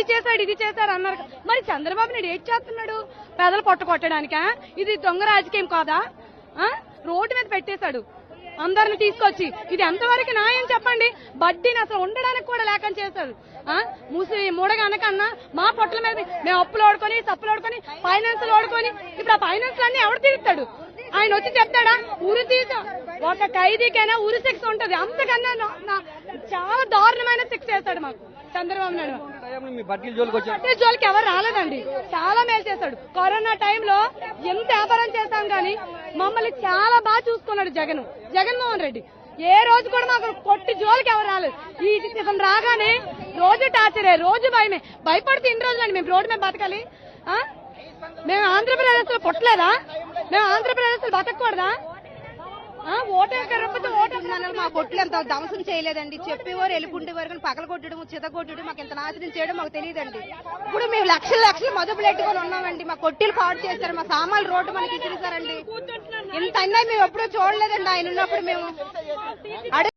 అది చేశాడు ఇది చేశాడు అన్నారు. మరి చంద్రబాబు నాయుడు ఏం చేస్తున్నాడు? పేదలు పొట్ట కొట్టడానికా? ఇది దొంగ రాజకీయం కాదా? ఆ? రోడ్డు మీద పెట్టేశాడు. అందరిని తీసుకొచ్చి. ఇది ఎంతవరకు న్యాయం చెప్పండి? బడ్డీని అసలు ఉండడానికి కూడా లేకుండా చేశారు ఆ? మూసి మూడగా అనకన్నా మా పొట్టల మీద మేము అప్పులు ఓడుకొని సప్పులు ఓడుకొని ఫైనాన్స్ ఓడుకొని ఇప్పుడు ఆ ఫైనాన్స్ అన్ని ఎవడు తీరుతాడు ఆయన వచ్చి చెప్తాడా? ఉరి తీస. ఒక ఖైదీకైనా ఉరి శిక్ష ఉంటది. అంతకన్నా చేస్తాడు మాకు. చంద్రబాబు నాయుడు జోలికి ఎవరు రాలేదండి. చాలా మేలు చేశాడు కరోనా టైంలో ఎంత వ్యాపారం చేశాం కానీ మమ్మల్ని చాలా బాగా చూసుకున్నాడు జగన్. జగన్మోహన్ రెడ్డి. ఏ రోజు కూడా మాకు కొట్టి జోలికి ఎవరు రాలేదు. ఈ ఇతను రాగానే రోజు టార్చరే రోజు భయమే. భయపడితే ఇన్ని రోజులండి మేము రోడ్డు మీద బతకాలి? మేము ఆంధ్రప్రదేశ్లో పుట్టలేదా? మేము ఆంధ్రప్రదేశ్లో బతకూడదా మా కొట్లు ఎంత ధ్వంసం చేయలేదండి. చెప్పేవారు వెళ్ళుకుంటే వరకు పగల కొట్టడం చిత కొట్టడం మాకు ఎంత నాశనం చేయడం మాకు తెలియదండి. ఇప్పుడు మేము లక్షలు లక్షలు మదుపులు పెట్టుకొని ఉన్నామండి. మా కొట్టిలు పాడు చేశారు మా సామాన్లు రోడ్డు మనకి ఇచ్చేసారండి ఇంత అన్యాయం మేము ఎప్పుడూ చూడలేదండి. ఆయన ఉన్నప్పుడు మేము అడుగు